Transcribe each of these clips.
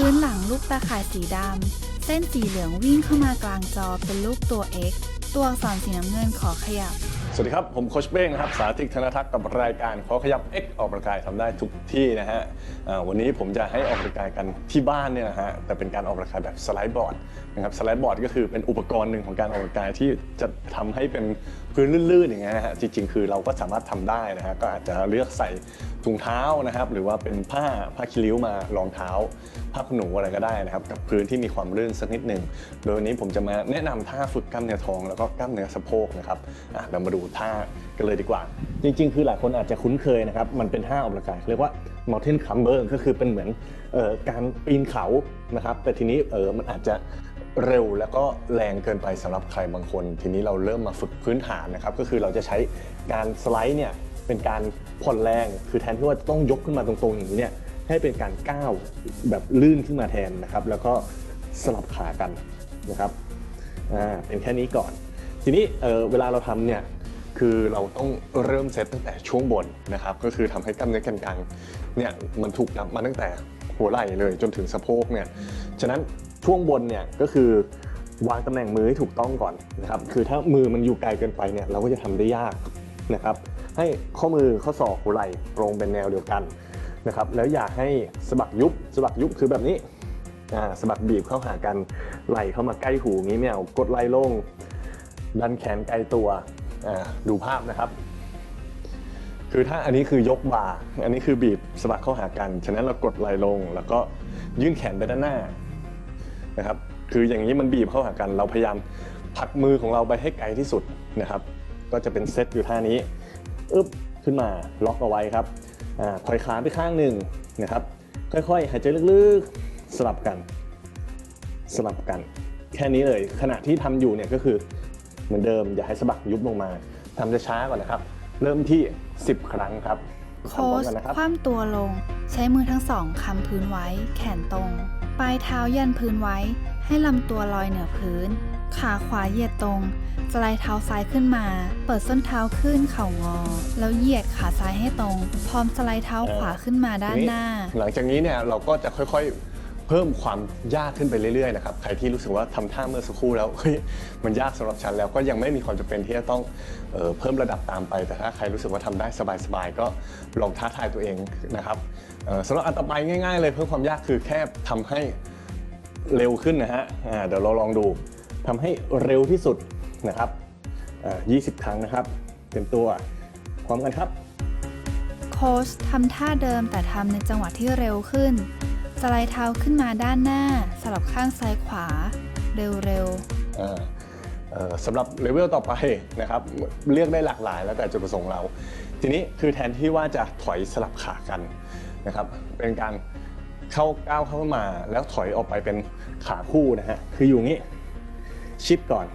พื้นหลังลูกตาข่ายสีดำ เส้นสีเหลืองวิ่งเข้ามากลางจอเป็นรูปตัว X ตัวอักษรสีน้ำเงินขอขยับ สวัสดีครับ ผมโคชเบ้งนะครับ สาธิตธนทักษ์กับรายการขอขยับ X ออกกำลังกายทำได้ทุกที่นะฮะอ่าวันนี้ผมจะให้ออกกำลังกายกันที่บ้านเนี่ยนะฮะแต่เป็นการออกกำลังกายแบบสไลด์บอร์ดนะครับสไลด์บอร์ดก็คือเป็นอุปกรณ์หนึ่งของการออกกำลังกายที่จะทำให้เป็นพื้นลื่นๆอย่างเงี้ยนะฮะจริงๆ คือเราก็สามารถทำได้นะฮะก็อาจจะเลือกใส่ถุงเท้านะครับหรือว่าเป็นผ้าผ้าคีริ้วมารองเท้า ผ้าขนหนูอะไรก็ได้นะครับกับพื้นที่มีความลื่นสักนิดหนึ่งโดยวันนี้ผมจะมาแนะนำท่าฝึกกล้ามเนื้อท้องแล้วก็กล้ามเนื้อสะโพกนะครับเรามาดูท่ากันเลยดีกว่า จริง ๆ คือหลายคนอาจจะคุ้นเคยนะครับ มันเป็นท่าออกกำลังกายเรียกว่า mountain climber ก็คือเป็นเหมือนออการปีนเขานะครับ แต่ทีนี้เออมันอาจจะเร็วแล้วก็แรงเกินไปสำหรับใครบางคน ทีนี้เราเริ่มมาฝึกพื้นฐานนะครับ ก็คือเราจะใช้การสไลด์เนี่ยเป็นการผ่อนแรง คือแทนที่ว่าจะต้องยกขึ้นมาตรงๆอย่างนี้เนี่ยให้เป็นการก้าวแบบลื่นขึ้นมาแทนนะครับ แล้วก็สลับขากันนะครับอ่าเป็นแค่นี้ก่อน ทีนี้เเวลาเราทำเนี่ยคือเราต้องเริ่มเซตตั้งแต่ช่วงบนนะครับ ก็คือทำให้กล้ามเนื้อแกนกลางเนี่ยมันถูกนับมาตั้งแต่หัวไหล่เลยจนถึงสะโพกเนี่ยฉะนั้นช่วงบนเนี่ยก็คือวางตำแหน่งมือให้ถูกต้องก่อนนะครับคือถ้ามือมันอยู่ไกลเกินไปเนี่ยเราก็จะทำได้ยากนะครับ ให้ข้อมือข้อศอกหัวไหล่ตรงเป็นแนวเดียวกันนะครับแล้วอย่าให้สะบักยุบสะบักยุบคือแบบนี้อ่าสะบักบีบเข้าหากันไหลเข้ามาใกล้หูงี้ไม่เอากดไหลลง ดันแขนไกลตัวอ่าดูภาพนะครับ คือถ้าอันนี้คือยกบ่าอันนี้คือบีบสะบักเข้าหากัน ฉะนั้นเรากดไหลลง แล้วก็ยื่นแขนไปด้านหน้านะครับคืออย่างนี้มันบีบเข้าหากัน เราพยายามผลักมือของเราไปให้ไกลที่สุดนะครับ ก็จะเป็นเซตอยู่ท่านี้อึ๊บขึ้นมาล็อกเอาไว้ครับอ่าถอยขาไปข้างหนึ่งนะครับ ค่อยๆ หายใจลึกๆสลับกัน สลับกัน แค่นี้เลยขณะที่ทำอยู่เนี่ยก็คือ เหมือนเดิมอย่าให้สะบักยุบลงมาทำช้าๆก่อนนะครับ เริ่มที่ 10 ครั้งครับโค้ทำพร้อมชกันนะครับคว่ำตัวลง ใช้มือทั้งสองคำพื้นไว้ แขนตรง ปลายเท้ายันพื้นไว้ ให้ลำตัวลอยเหนือพื้น ขาขวาเหยียดตรงสไลด์เท้าซ้ายขึ้นมา เปิดส้นเท้าขึ้นเข่างอ แล้วเหยียดขาซ้ายให้ตรง พร้อมสไลด์เท้าขวาขึ้นมาด้านหน้า หลังจากนี้เนี่ยเราก็จะค่อยๆ เพิ่มความยากขึ้นไปเรื่อยๆนะครับใครที่รู้สึกว่าทำท่าเมื่อสักครู่แล้วเฮ้ยมันยากสำหรับฉันแล้วก็ยังไม่มีความจำเป็นที่จะต้องเออเพิ่มระดับตามไป แต่ถ้าใครรู้สึกว่าทำได้สบายๆก็ลองท้าทายตัวเองนะครับสำหรับอันต่อไปง่ายๆเลยเพิ่มความยากคือแค่ทำให้เร็วขึ้นนะฮะเดี๋ยวเราลองดูทำให้เร็วที่สุดนะครับ20 ครั้งนะครับ เต็มตัวพร้อมกันครับ โค้ชทำท่าเดิมแต่ทำในจังหวะที่เร็วขึ้น สไลด์เท้าขึ้นมาด้านหน้า สลับข้างซ้ายขวา เร็วๆอ่าเอ่อสำหรับเลเวลต่อไปนะครับเรียกได้หลากหลายแล้วแต่จุดประสงค์เรา ทีนี้คือแทนที่ว่าจะถอยสลับขากันนะครับเป็นการเข้าก้าวเข้ามาแล้วถอยออกไปเป็นขาคู่นะฮะคืออยู่งี้ชิดก่อน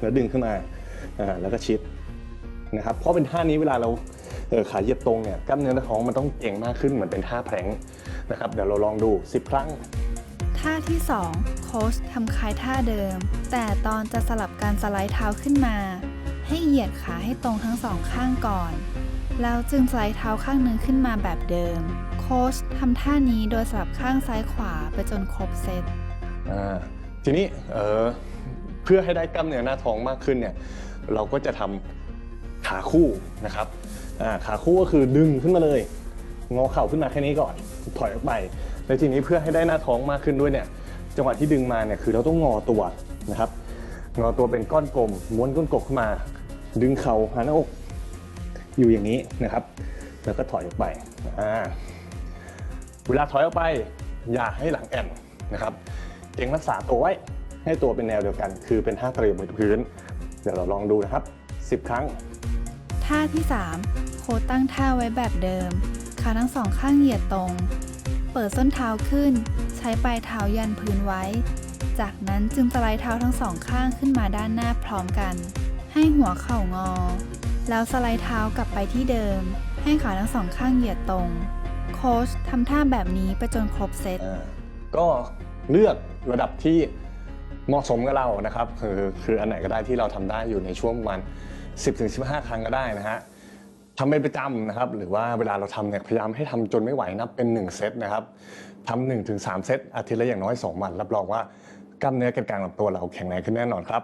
แล้วดึงขึ้นมาอ่าแล้วก็ชิดนะครับเพราะเป็นท่านี้เวลาเราเอ่อขาเหยียดตรงเนี่ยกล้ามเนื้อหน้าท้องมันต้องเก่งมากขึ้นเหมือนเป็นท่าแพลงก์ นะครับเดี๋ยวเราลองดู 10 ครั้ง ท่าที่ 2 โค้ชทำคล้ายท่าเดิม แต่ตอนจะสลับการสไลด์เท้าขึ้นมา ให้เหยียดขาให้ตรงทั้งสองข้างก่อน แล้วจึงสไลด์เท้าข้างหนึ่งขึ้นมาแบบเดิม โค้ชทำท่านี้โดยสลับข้างซ้ายขวาไปจนครบเซตอ่าทีนี้เอ่อเพื่อให้ได้กล้ามเนื้อหน้าท้องมากขึ้นเนี่ยเราก็จะทำขาคู่นะครับอ่าขาคู่ก็คือดึงขึ้นมาเลย งอเข่าขึ้นมาแค่นี้ก่อน ถอยออกไป แล้วทีนี้เพื่อให้ได้หน้าท้องมากขึ้นด้วยเนี่ยจังหวะที่ดึงมาเนี่ยคือเราต้องงอตัวนะครับ งอตัวเป็นก้อนกลมม้วนก้นกบขึ้นมา ดึงเข่าหาหน้าอกอยู่อย่างนี้นะครับ แล้วก็ถอยออกไปอ่าเวลาถอยออกไปอย่าให้หลังแอนนะครับเก่งรักษาตัวไว้ให้ตัวเป็นแนวเดียวกัน คือเป็นท่าเตรียมบนพื้น เดี๋ยวเราลองดูนะครับ 10 ครั้ง ท่าที่ 3 โค้ชตั้งท่าไว้แบบเดิม ขาทั้งสองข้างเหยียดตรง เปิดส้นเท้าขึ้น ใช้ปลายเท้ายันพื้นไว้ จากนั้นจึงสไลด์เท้าทั้งสองข้างขึ้นมาด้านหน้าพร้อมกัน ให้หัวเข่างอ แล้วสไลด์เท้ากลับไปที่เดิม ให้ขาทั้งสองข้างเหยียดตรง โค้ชทำท่าแบบนี้ไปจนครบเซต อ่าก็เลือกระดับที่เหมาะสมกับเรานะครับคือคืออันไหนก็ได้ที่เราทำได้อยู่ในช่วงประมาณ10-15 ครั้งก็ได้นะฮะ ทำเป็นประจำนะครับ หรือว่าเวลาเราทำเนี่ยพยายามให้ทำจนไม่ไหวนับเป็น 1 เซตนะครับทำหนึ่งถึงสามเซตอาทิตย์ละอย่างน้อย 2 วัน รับรองว่ากล้ามเนื้อแกนกลางลำตัวเราแข็งแรงขึ้นแน่นอนครับ